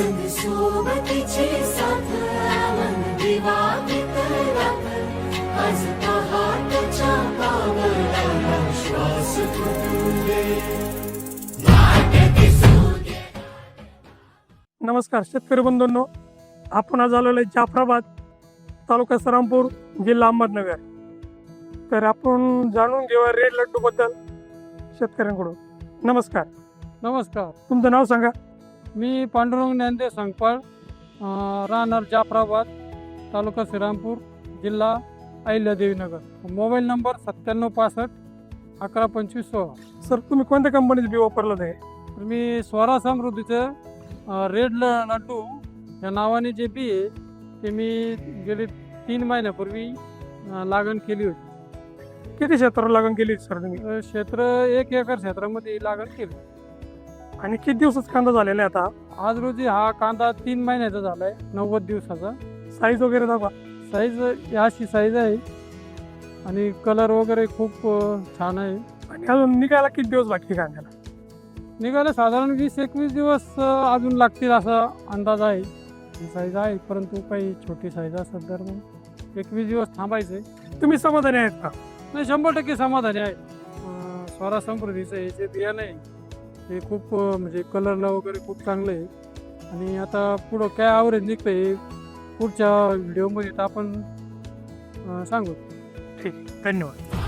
संग सोबतीची साथ मन आज पहाटच्या श्वास नमस्कार शेतकरी बंधूंनो आपण आज आलेलो आहे जाफराबाद तालुका सरामपूर जिल्हा अहमदनगर. तर आपण जाणून घेऊया रेड लड्डू बद्दल शेतकऱ्यांकडून. नमस्कार. नमस्कार. तुमचं नाव सांगा. मी पांडुरंग ज्ञानदेव संकपाळ अं, राहणार जाफराबाद तालुका श्रीरामपूर जिल्हा अहिल्यादेवीनगर मोबाईल नंबर सत्त्याण्णव पासष्ट अकरा पंचवीस सोळा. सर तुम्ही कोणत्या कंपनीचं बी वापरलं आहे तर मी स्वरा समृद्धीचं रेड ल लड्डू या नावाने जे बी आहे ते मी गेले तीन महिन्यापूर्वी लागण केली होती. किती क्षेत्रावर लागण केली सर तुम्ही? क्षेत्र एक एकर क्षेत्रामध्ये लागण केली. आणि किती दिवसात कांदा झालेला आहे आता? आज रोजी हा कांदा तीन महिन्याचा झाला आहे नव्वद दिवसाचा. साईज वगैरे दाखवा. साईज अशी साईज आहे. आणि कलर वगैरे खूप अ, छान आहे. आणि अजून निघायला किती दिवस बाकी आहे कांद्याला? निघाले साधारण वीस एकवीस दिवस अ, अजून लागतील असा अंदाज आहे. ही साईज आहे परंतु काही छोटी साईज असत तर मग एकवीस दिवस थांबायचे. तुम्ही समाधानी आहेत का? नाही शंभर टक्के समाधानी आहे. अ, स्वरा समृद्धीचं हे जे बियाणं आहे ते खूप म्हणजे कलरला वगैरे खूप चांगलं आहे. आणि आता पुढं काय आवरेज निघतं हे पुढच्या व्हिडिओमध्ये तर आपण सांगू. ठीक. धन्यवाद.